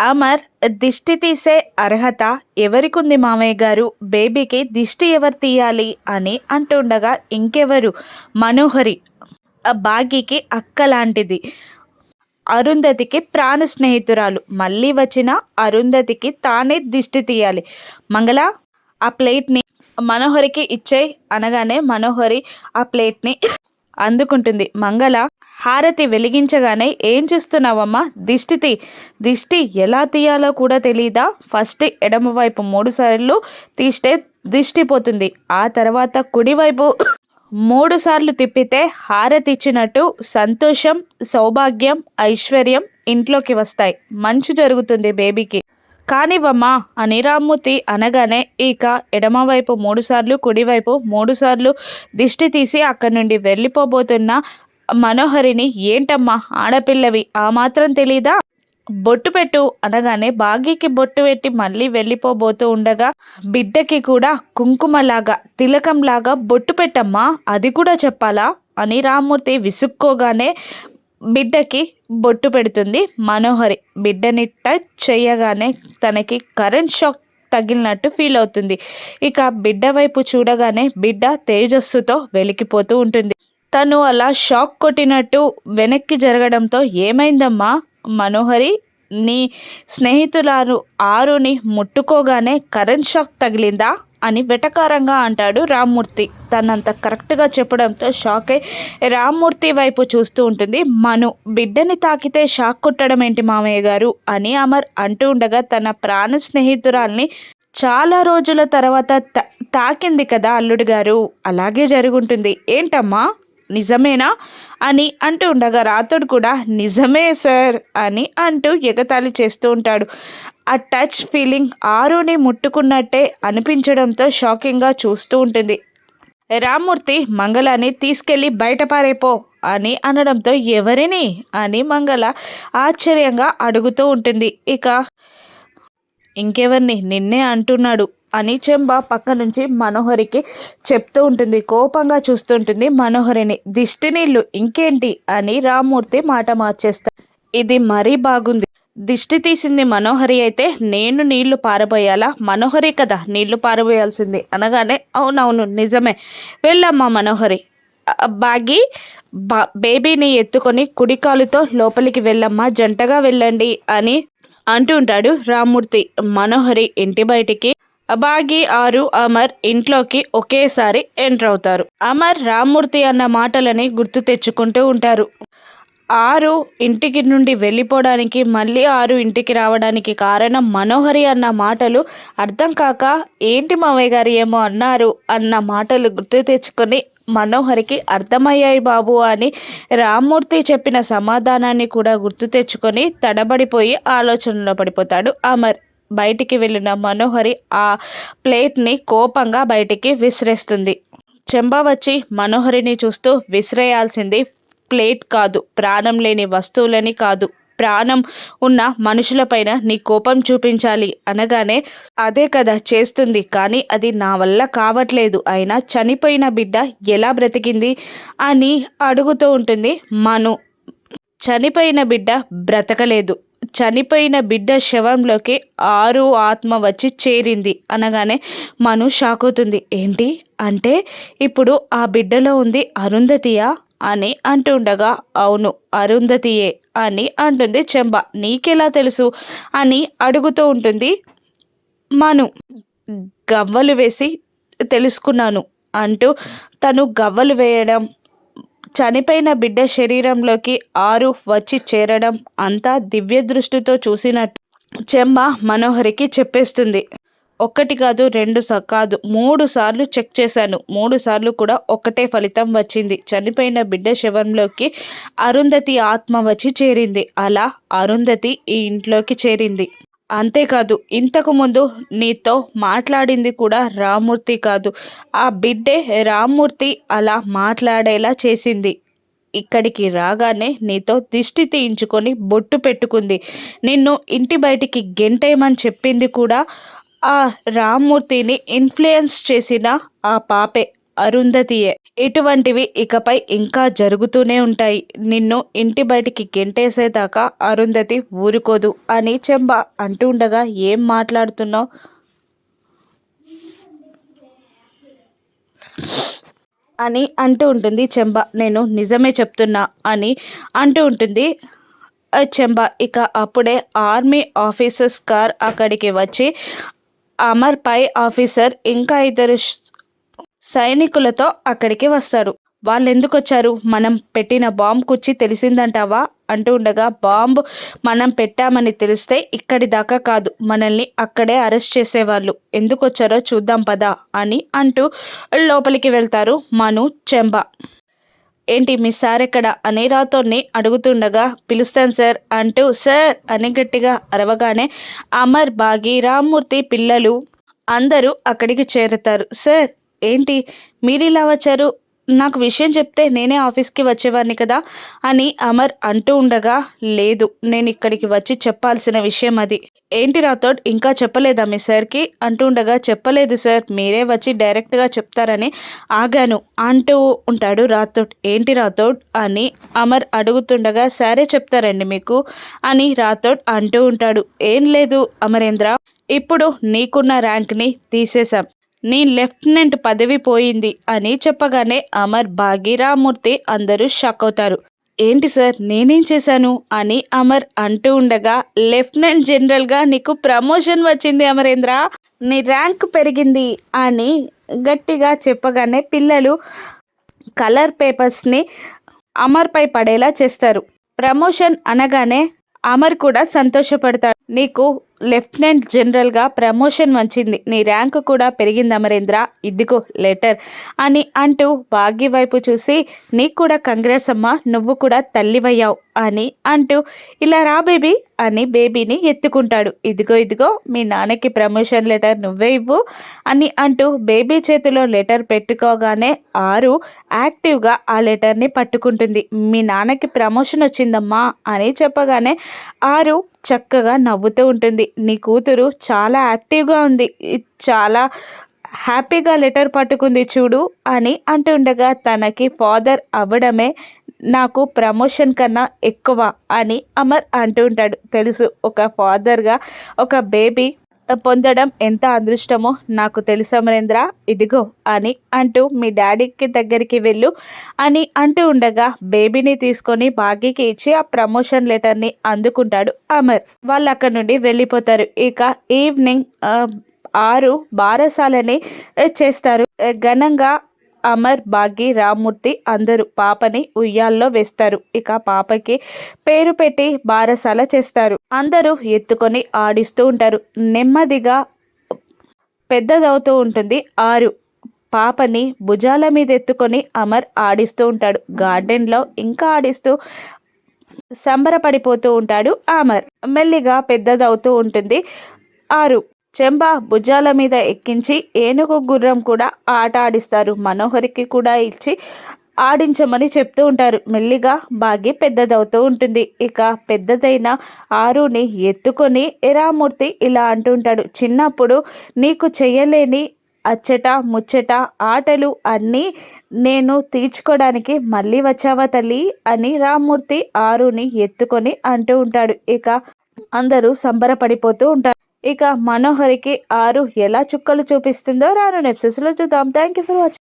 అమర్ దిష్టి తీసే అర్హత ఎవరికుంది మామయ్య గారు? బేబీకి దిష్టి ఎవరు తీయాలి అని అంటుండగా ఇంకెవరు? మనోహరి. ఆ భాగ్యకి అక్క లాంటిది అరుంధతికి ప్రాణ స్నేహితురాలు. మళ్ళీ వచ్చిన అరుంధతికి తానే దిష్టి తీయాలి. మంగళ ఆ ప్లేట్ని మనోహరికి ఇచ్చేయి అనగానే మనోహరి ఆ ప్లేట్ని అందుకుంటుంది. మంగళ హారతి వెలిగించగానే ఏం చేస్తున్నావమ్మా? దిష్టితి. దిష్టి ఎలా తీయాలో కూడా తెలీదా? ఫస్ట్ ఎడమవైపు మూడు సార్లు తీస్తే దిష్టి పోతుంది. ఆ తర్వాత కుడివైపు మూడు సార్లు తిప్పితే హారతి ఇచ్చినట్టు సంతోషం సౌభాగ్యం ఐశ్వర్యం ఇంట్లోకి వస్తాయి. మంచి జరుగుతుంది బేబీకి. కానివ్వమ్మా అని రామ్మూర్తి అనగానే ఇక ఎడమవైపు మూడుసార్లు కుడివైపు మూడుసార్లు దిష్టి తీసి అక్కడి నుండి వెళ్ళిపోబోతున్న మనోహరిని ఏంటమ్మా ఆడపిల్లవి ఆ మాత్రం తెలీదా? బొట్టు పెట్టు అనగానే భాగ్యకి బొట్టు పెట్టి మళ్ళీ వెళ్ళిపోబోతూ ఉండగా బిడ్డకి కూడా కుంకుమలాగా తిలకంలాగా బొట్టు పెట్టమ్మా అది కూడా చెప్పాలా? అని రామూర్తి విసుక్కోగానే బిడ్డకి బొట్టు పెడుతుంది మనోహరి. బిడ్డని టచ్ చేయగానే తనకి కరెంట్ షాక్ తగిలినట్టు ఫీల్ అవుతుంది. ఇక బిడ్డ వైపు చూడగానే బిడ్డ తేజస్సుతో వెలికిపోతూ ఉంటుంది. తను అలా షాక్ కొట్టినట్టు వెనక్కి జరగడంతో ఏమైందమ్మా? మనోహరి నీ స్నేహితులారు ఆరుని ముట్టుకోగానే కరెంట్ షాక్ తగిలిందా? అని వెటకారంగా అంటాడు రామ్మూర్తి. తనంత కరెక్ట్గా చెప్పడంతో షాక్ అయి రామ్మూర్తి వైపు చూస్తూ ఉంటుంది. మను బిడ్డని తాకితే షాక్ కొట్టడం ఏంటి మామయ్య గారు? అని అమర్ అంటూ ఉండగా తన ప్రాణ స్నేహితురాల్ని చాలా రోజుల తర్వాత తాకింది కదా అల్లుడు గారు. అలాగే జరుగుంటుంది. ఏంటమ్మా? నిజమేనా అని అంటూ ఉండగా రాతుడు కూడా నిజమే సార్ అని అంటూ ఎగతాళి చేస్తూ ఉంటాడు. ఆ టచ్ ఫీలింగ్ ఆరుని ముట్టుకున్నట్టే అనిపించడంతో షాకింగ్గా చూస్తూ ఉంటుంది. రామ్మూర్తి మంగళాన్ని తీసుకెళ్ళి బయట పారేపో అని అనడంతో ఎవరిని? అని మంగళ ఆశ్చర్యంగా అడుగుతూ ఉంటుంది. ఇక ఇంకెవరిని? నిన్నే అంటున్నాడు. అనిచెంబ పక్క నుంచి మనోహరికి చెప్తూ ఉంటుంది. కోపంగా చూస్తుంటుంది మనోహరిని. దిష్టి నీళ్ళు ఇంకేంటి అని రామ్మూర్తి మాట మార్చేస్తారు ఇది మరీ బాగుంది. దిష్టి తీసింది మనోహరి అయితే నేను నీళ్ళు పారబోయాలా. మనోహరి కదా నీళ్ళు పారబోయాల్సింది. అనగానే అవునవును నిజమే. వెళ్ళమ్మా మనోహరి. బాగి బా బేబీని ఎత్తుకొని కుడికాలుతో లోపలికి వెళ్ళమ్మా. జంటగా వెళ్ళండి అని అంటుంటాడు రామ్మూర్తి. మనోహరి ఇంటి బయటికి అబాగి ఆరు అమర్ ఇంట్లోకి ఒకేసారి ఎంటర్ అవుతారు. అమర్ రామ్మూర్తి అన్న మాటలని గుర్తు తెచ్చుకుంటూ ఉంటారు. ఆరు ఇంటికి నుండి వెళ్ళిపోవడానికి మళ్ళీ ఆరు ఇంటికి రావడానికి కారణం మనోహరి అన్న మాటలు అర్థం కాక ఏంటి మావయ్య గారు ఏమో అన్నారు అన్న మాటలు గుర్తు తెచ్చుకొని మనోహరికి అర్థమయ్యాయి బాబు అని రామ్మూర్తి చెప్పిన సమాధానాన్ని కూడా గుర్తు తెచ్చుకొని తడబడిపోయి ఆలోచనలో పడిపోతాడు అమర్. బయటికి వెళ్ళిన మనోహరి ఆ ప్లేట్ని కోపంగా బయటికి విసిరేస్తుంది. చెంబ వచ్చి మనోహరిని చూస్తూ విసిరేయాల్సింది ప్లేట్ కాదు ప్రాణం లేని వస్తువులని కాదు. ప్రాణం ఉన్న మనుషులపైన నీ కోపం చూపించాలి అనగానే అదే కదా చేస్తుంది. కానీ అది నా వల్ల కావట్లేదు. అయినా చనిపోయిన బిడ్డ ఎలా బ్రతికింది అని అడుగుతూ ఉంటుంది మను. చనిపోయిన బిడ్డ బ్రతకలేదు. చనిపోయిన బిడ్డ శవంలోకి ఆరు ఆత్మ వచ్చి చేరింది. అనగానే మను షాక్ అవుతుంది ఏంటి? అంటే ఇప్పుడు ఆ బిడ్డలో ఉంది అరుంధతియా? అని అంటుండగా అవును అరుంధతియే అని అంటుంది చెంబ. నీకెలా తెలుసు? అని అడుగుతూ ఉంటుంది మను. గవ్వలు వేసి తెలుసుకున్నాను అంటూ తను గవ్వలు వేయడం చనిపోయిన బిడ్డ శరీరంలోకి ఆరు వచ్చి చేరడం అంతా దివ్య దృష్టితో చూసినట్టు చెమ్మ మనోహరికి చెప్పేస్తుంది. ఒక్కటి కాదు రెండు కాదు మూడు సార్లు చెక్ చేశాను. మూడు సార్లు కూడా ఒకటే ఫలితం వచ్చింది. చనిపోయిన బిడ్డ శవంలోకి అరుంధతి ఆత్మ వచ్చి చేరింది. అలా అరుంధతి ఈ ఇంట్లోకి చేరింది. అంతేకాదు ఇంతకుముందు నీతో మాట్లాడింది కూడా రామూర్తి కాదు. ఆ బిడ్డే రామ్మూర్తి అలా మాట్లాడేలా చేసింది. ఇక్కడికి రాగానే నీతో దిష్టి తీయించుకొని బొట్టు పెట్టుకుంది. నిన్ను ఇంటి బయటికి గెంటేయమని చెప్పింది కూడా ఆ రామ్మూర్తిని ఇన్ఫ్లుయెన్స్ చేసిన ఆ పాపే. అరుంధతియే. ఇటువంటివి ఇకపై ఇంకా జరుగుతూనే ఉంటాయి. నిన్ను ఇంటి బయటికి గెంటేసేదాకా అరుంధతి ఊరుకోదు అని చెంబ అంటూ ఉండగా ఏం మాట్లాడుతున్నావు? అని అంటూ ఉంటుంది చెంబ. నేను నిజమే చెప్తున్నా అని అంటూ ఉంటుంది. చెంబ ఇక అప్పుడే ఆర్మీ ఆఫీసర్స్ కార్ అక్కడికి వచ్చి అమర్ పై ఆఫీసర్ ఇంకా ఇద్దరు సైనికులతో అక్కడికి వస్తారు వాళ్ళు ఎందుకు వచ్చారు మనం పెట్టిన బాంబు కుచ్చి తెలిసిందంటావా? అంటూ ఉండగా బాంబు మనం పెట్టామని తెలిస్తే ఇక్కడి దాకా కాదు. మనల్ని అక్కడే అరెస్ట్ చేసేవాళ్ళు. ఎందుకు వచ్చారో చూద్దాం పదా అని అంటూ లోపలికి వెళ్తారు మను చెంబ. ఏంటి మీ సార్ ఎక్కడ? అనే రాతోని అడుగుతుండగా పిలుస్తాను సార్ అంటూ సార్ అని గట్టిగా అరవగానే అమర్ బాగి రామ్మూర్తి పిల్లలు అందరూ అక్కడికి చేరుతారు. సార్ ఏంటి? మీరు ఇలా వచ్చారు? నాకు విషయం చెప్తే నేనే ఆఫీస్కి వచ్చేవాడిని కదా? అని అమర్ అంటూ ఉండగా లేదు నేను ఇక్కడికి వచ్చి చెప్పాల్సిన విషయం అది. ఏంటి రాథోడ్ ఇంకా చెప్పలేదా మీ సార్కి? అంటూ ఉండగా చెప్పలేదు సార్ మీరే వచ్చి డైరెక్ట్గా చెప్తారని ఆగాను. అంటూ ఉంటాడు రాథోడ్. ఏంటి రాథోడ్? అని అమర్ అడుగుతుండగా సరే చెప్తారండి మీకు? అని రాథోడ్ అంటూ ఉంటాడు. ఏం లేదు అమరేంద్ర ఇప్పుడు నీకున్న ర్యాంక్ని తీసేశాం. నీ లెఫ్టినెంట్ పదవి పోయింది అని చెప్పగానే అమర్ భాగీరామూర్తి అందరూ షాక్ అవుతారు. ఏంటి సార్ నేనేం చేశాను? అని అమర్ అంటూ ఉండగా లెఫ్టినెంట్ జనరల్గా నీకు ప్రమోషన్ వచ్చింది అమరేంద్ర. నీ ర్యాంక్ పెరిగింది అని గట్టిగా చెప్పగానే పిల్లలు కలర్ పేపర్స్ని అమర్పై పడేలా చేస్తారు. ప్రమోషన్ అనగానే అమర్ కూడా సంతోషపడతాడు. నీకు లెఫ్టినెంట్ జనరల్గా ప్రమోషన్ వచ్చింది. నీ ర్యాంక్ కూడా పెరిగింది అమరేంద్ర. ఇదిగో లెటర్. అని అంటూ భాగ్య వైపు చూసి నీకు కూడా కంగ్రెస్ అమ్మ నువ్వు కూడా తల్లివయ్యావు అని అంటూ ఇలా రా బేబీ. అని బేబీని ఎత్తుకుంటాడు. ఇదిగో ఇదిగో మీ నాన్నకి ప్రమోషన్ లెటర్ నువ్వే ఇవ్వు అని అంటూ బేబీ చేతిలో లెటర్ పెట్టుకోగానే ఆరు యాక్టివ్గా ఆ లెటర్ని పట్టుకుంటుంది. మీ నాన్నకి ప్రమోషన్ వచ్చిందమ్మా అని చెప్పగానే ఆరు చక్కగా నవ్వుతూ ఉంటుంది. నీ కూతురు చాలా యాక్టివ్గా ఉంది. చాలా హ్యాపీగా లెటర్ పట్టుకుంది చూడు అని అంటుండగా తనకి ఫాదర్ అవ్వడమే నాకు ప్రమోషన్ కన్నా ఎక్కువ అని అమర్ అంటుంటాడు. తెలుసు ఒక ఫాదర్గా ఒక బేబీ పొందడం ఎంత అదృష్టమో నాకు తెలుసు అమరేంద్ర ఇదిగో అని అంటూ మీ డాడీకి దగ్గరికి వెళ్ళు అని అంటూ ఉండగా బేబీని తీసుకొని బాగీకి ఇచ్చి ఆ ప్రమోషన్ లెటర్ని అందుకుంటాడు అమర్. వాళ్ళు అక్కడ నుండి వెళ్ళిపోతారు. ఇక ఈవినింగ్ ఆరు బారసాలని చేస్తారు. ఘనంగా అమర్ భాగి రామ్మూర్తి అందరూ పాపని ఉయ్యాల్లో వేస్తారు. ఇక పాపకి పేరు పెట్టి బారసాల చేస్తారు. అందరూ ఎత్తుకొని ఆడిస్తూ ఉంటారు. నెమ్మదిగా పెద్దదవుతూ ఉంటుంది. ఆరు పాపని భుజాల మీద ఎత్తుకొని అమర్ ఆడిస్తూ ఉంటాడు. గార్డెన్లో ఇంకా ఆడిస్తూ సంబరపడిపోతూ ఉంటాడు అమర్. మెల్లిగా పెద్దదవుతూ ఉంటుంది. ఆరు చెంబ భుజాల మీద ఎక్కించి ఏనుగు గుర్రం కూడా ఆట ఆడిస్తారు. మనోహరికి కూడా ఇచ్చి ఆడించమని చెప్తూ ఉంటారు. మెల్లిగా బాగి పెద్దదవుతూ ఉంటుంది. ఇక పెద్దదైన ఆరుని ఎత్తుకొని ఎరామూర్తి ఇలా అంటుంటాడు చిన్నప్పుడు నీకు చేయలేని అచ్చట ముచ్చట ఆటలు అన్నీ నేను తీర్చుకోవడానికి మళ్ళీ వచ్చావా తల్లి? అని రామూర్తి ఆరుని ఎత్తుకొని అంటూ ఉంటాడు. ఇక అందరూ సంబరపడిపోతూ ఉంటారు. ఇక మనోహరికి ఆరు ఎలా చుక్కలు చూపిస్తుందో రాను నెప్సెస్లో చూద్దాం. Thank you for watching